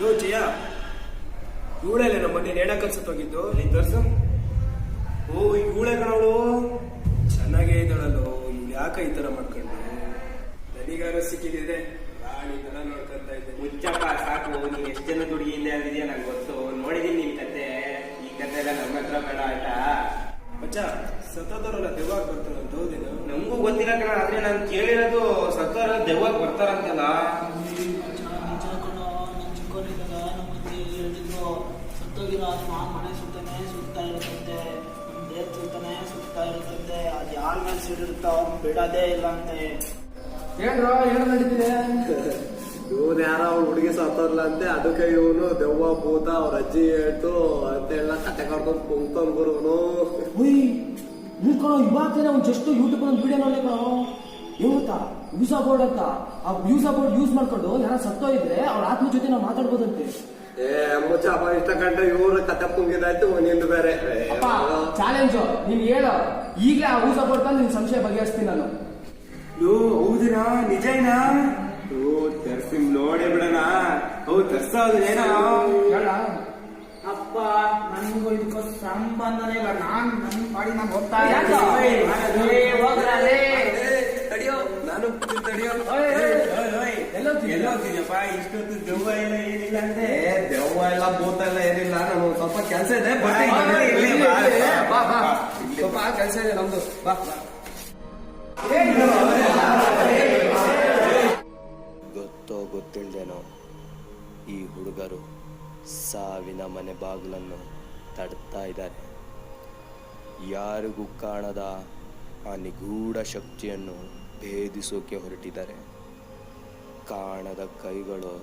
ನೋಡಿದ್ಯಾ ಇವಳಲ್ಲೇ ನಮ್ಮ ಮನೆ ನೇಣ ಕಲ್ಸತ್ತೋಗಿದ್ದು ನೀನ್ ತೋರ್ಸು. ಓ ಇವಳೆ ಕಣವಳು. ಚೆನ್ನಾಗೇ ಇದ್ದಾಳಲ್ಲೋ ಇವ್ಳು ಯಾಕ ಈ ತರ ಮಾಡ್ಕೊಂಡು ನನಗಾರ ಸಿಕ್ಕಿದೆ ರಾಣಿ ತರ ನೋಡ್ಕೊಂತ ಇದ್ದೆ. ಮುಚ್ಚಪ್ಪ ಸಾಕು. ನೀನ್ ಎಷ್ಟು ಜನ ಹುಡುಗಿಯಿಂದ ಆಗಿದೆಯಾ ನಂಗೆ ಗೊತ್ತು. ನೋಡಿದೀನಿ ನಿನ್ ಕತೆ. ಈ ಕತೆ ಎಲ್ಲ ನಮ್ಮ ಹತ್ರ ಬೇಡ ಆಯ್ತಾ? ಮಚ್ಚ ಸತ್ತೋದವರೆಲ್ಲ ದೆವ್ವಾಗ ಬರ್ತಾರಂತ ಹೌದೇನು? ನಮಗೂ ಗೊತ್ತಿಲ್ಲ ಕಣ ಆದ್ರೆ ನಾನು ಕೇಳಿರೋದು ಸತ್ತೋರೆಲ್ಲ ದೆವ್ವಾಗ ಬರ್ತಾರಂತಲ್ಲ. ಆತ್ಮ ಮನೆ ಸುತ್ತಾನೆ ಸುತ್ತಾ ಇರುತ್ತಂತೆ ನಮ್ಮ ದೇಹ ಸುತ್ತಾನೆ ಸುತ್ತಾ ಇರುತ್ತಂತೆ ಅದು ಯಾರ ಮೇಲೆ ಸಿಡಿರುತ್ತೋ ಅವ್ನು ಬಿಡೋದೇ ಇಲ್ಲ ಅಂತೆ. ಏನ್ರೋ ಏನು ನಡೀತಿದೆ? ಇವನು ಯಾರೋ ಅವ್ನ ಹುಡುಗಿ ಸತ್ತೋರ್ಲ ಅಂತೆ ಅದಕ್ಕೆ ಇವನು ದೆವ್ವ ಭೂತ ಅವ್ರ ಅಜ್ಜಿ ಹೇಳ್ತು ಅಂತ ಎಲ್ಲ ಕತೆ ಕಾಡ್ಕೊಂಡು ಕುಂತ್ಕೊಂಡ್ ಗುರುನು ಉಯ್ ಒಂದ್ ಕಣೋ ಇವಾಗ ಒಂದು ಜಸ್ಟ್ ಯೂಟ್ಯೂಬ್ ಒಂದು ವಿಡಿಯೋ ನೋಡಿ ಕಣೋ. ಏನು ಗೊತ್ತಾ ಯೂಸಾ ಬೋರ್ಡ್ ಅಂತ ಆ ಯೂಸಾ ಬೋರ್ಡ್ ಯೂಸ್ ಮಾಡ್ಕೊಂಡು ಯಾರು ಸತ್ತೋ ಇದ್ರೆ ಅವ್ರ ಆತ್ಮ ಜೊತೆ ನಾವು ಮಾತಾಡ್ಬೋದಂತೆ. ಏ ಮುಚ್ಚಪ್ಪ ಇಷ್ಟ ಕಂಡ್ರೆ ಇವ್ರ ಕತೆ ಪುಂಗಿದಾಯ್ತು ನಿಂದು ಬೇರೆ. ಏ, ಅಪ್ಪ ಚಾಲೆಂಜು ನೀನ್ ಹೇಳು. ಈಗಲೇ ಆ ಯೂಸಾ ಬೋರ್ಡ್ ನಿನ್ ಸಂಶಯ ಬಗೆಹರಿಸ್ತೀನಿ ನಾನು. ಲೋ ಹೌದಿನಾ? ನಿಜನಾ ಓ ತರ್ಸಿ ನೋಡೇ ಬಿಡಣ. ಹೌದು ತರ್ಸೋದು ಏನೋ. ಹೇಳ. ಅಪ್ಪ ನನ್ಗೂ ಇದಕ್ಕೂ ಸಂಬಂಧನೇ ಇಲ್ಲ ನಾನ್ ನನ್ ಪಾಡಿ ನಾನು ಹೋಗ್ತಾ ತಡಿಯೋ. ನಾನು ತಡಿಯೋ. ಎಲ್ಲೋಗ್ತಿದ್ಯಪ್ಪ ಇಷ್ಟೊತ್ತು ದೆವ್ವ ಎಲ್ಲ ಏನಿಲ್ಲ ಅಂದ್ರೆ ದೆವ್ವ ಎಲ್ಲ ಭೂತ ಎಲ್ಲ ಏನಿಲ್ಲ ನಾನು ಸ್ವಲ್ಪ ಕೆಲಸ ಇದೆ ಬಟ್ ಬಾ, ಇಲ್ಲೇ ಬಾ. ಬಾ ಬಾ ಸ್ವಲ್ಪ ಕೆಲಸ ಇದೆ ನಮ್ದು ಬಾ. ಗೊತ್ತೋ ಗೊತ್ತಿಲ್ದೇನೋ ಈ ಹುಡುಗರು ಸಾವಿನ ಮನೆ ಬಾಗಿಲನ್ನು ತಡ್ತಾ ಇದ್ದಾರೆ. ಯಾರಿಗೂ ಕಾಣದ ಆ ನಿಗೂಢ ಶಕ್ತಿಯನ್ನು ಭೇದಿಸೋಕೆ ಹೊರಟಿದ್ದಾರೆ. ಕಾಣದ ಕೈಗಳು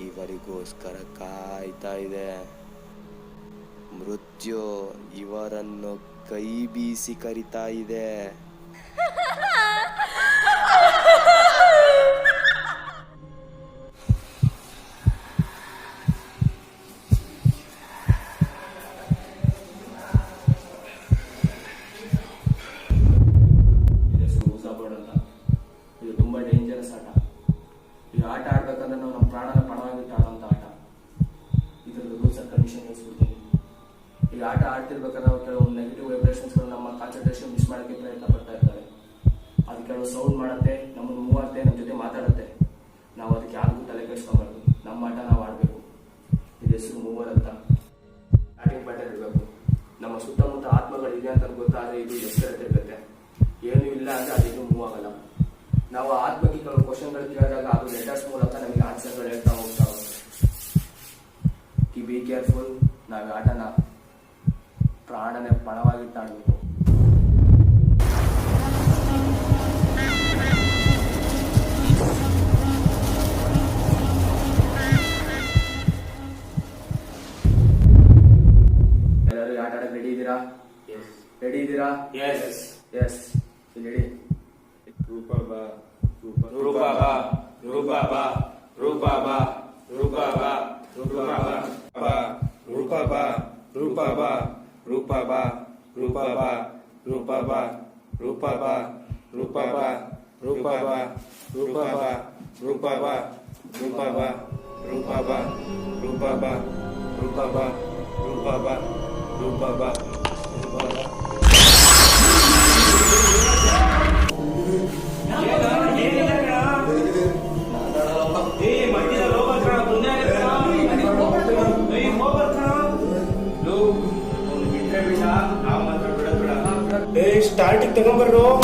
ಇವರಿಗೋಸ್ಕರ ಕಾಯ್ತಾ ಇದೆ. ಮೃತ್ಯು ಇವರನ್ನು ಕೈ ಬೀಸಿ ಕರಿತಾ ಇದೆ. ಆಟ ಆಡ್ತಿರ್ಬೇಕಾದ್ರೆ ಅವ್ರು ಕೆಲವು ನೆಗೆಟಿವ್ ವೈಬ್ರೇಷನ್ಸ್ಗಳು ನಮ್ಮ ಕಾನ್ಸಂಟ್ರೇಷನ್ ಮಿಸ್ ಮಾಡೋಕ್ಕೆ ಪ್ರಯತ್ನ ಪಡ್ತಾ ಇರ್ತಾರೆ. ಅದು ಕೆಲವು ಸೌಂಡ್ ಮಾಡುತ್ತೆ, ನಮ್ಮನ್ನು ಮೂವ್ ಆಗುತ್ತೆ ನಮ್ಮ ಜೊತೆ ಮಾತಾಡುತ್ತೆ. ನಾವು ಅದಕ್ಕೆ ಯಾರಿಗೂ ತಲೆ ಕೆಡಿಸ್ಕೊಬಾರ್ದು. ನಮ್ಮ ಆಟ ನಾವು ಆಡಬೇಕು. ಇದು ಹೆಸರು ಮೂವರ್ ಅಂತ. ಸ್ಟಾರ್ಟಿಂಗ್ ಪಾಯಿಂಟ್ ಇರಬೇಕು. ನಮ್ಮ ಸುತ್ತಮುತ್ತ ಆತ್ಮಗಳಿದೆ ಅಂತ ಗೊತ್ತಾದ್ರೆ ಇದು ಎಷ್ಟರತ್ತಿರುತ್ತೆ ಏನು ಇಲ್ಲ ಅಂದರೆ ಅದೇನು ಮೂವ್ ಆಗಲ್ಲ. ನಾವು ಆತ್ಮಕ್ಕೆ ಕೆಲವು ಕ್ವಶನ್ಗಳು ಕೇಳಿದಾಗ ಅದು ಲೆಟರ್ಸ್ ಮೂಲಕ ನಮಗೆ ಆನ್ಸರ್ಗಳು ಹೇಳ್ತಾ ಹೋಗ್ತಾ ಹೋಗುತ್ತೆ ಬಿ ಕೇರ್ಫುಲ್ ನಾವು ಆಟನ ಪ್ರಾಣನೆ ಪಳವಾಗಿ ತಾಡಬೇಕು ಎಲ್ಲರೂ ಆಟ ಆಡಕ್ಕೆ ರೆಡಿ ಇದ್ದೀರಾ? ರೆಡಿ ಇದ್ದೀರಾ? ಎಸ್ ಎಸ್ ಇಲ್ಲಿ ಹೇಳಿ. ರೂಪಾ ಬಾ ರೂಪ ರೂಪಾ ಬಾ ರೂಪಾ ಬಾ ರೂಪಾ ಬಾ ರೂಪಾ ಬಾ ರೂಪಾ ಬಾ ರೂಪಾ ಬಾ ರೂಪಾ ಬಾ ರೂಪ ಬಾ ರೂಪ ಬಾ ರೂಪ ಬಾ ರೂಪ ಬಾ ರೂಪ ಬಾ ರೂಪ ಬಾ ರೂಪ ಬಾ que tengo un.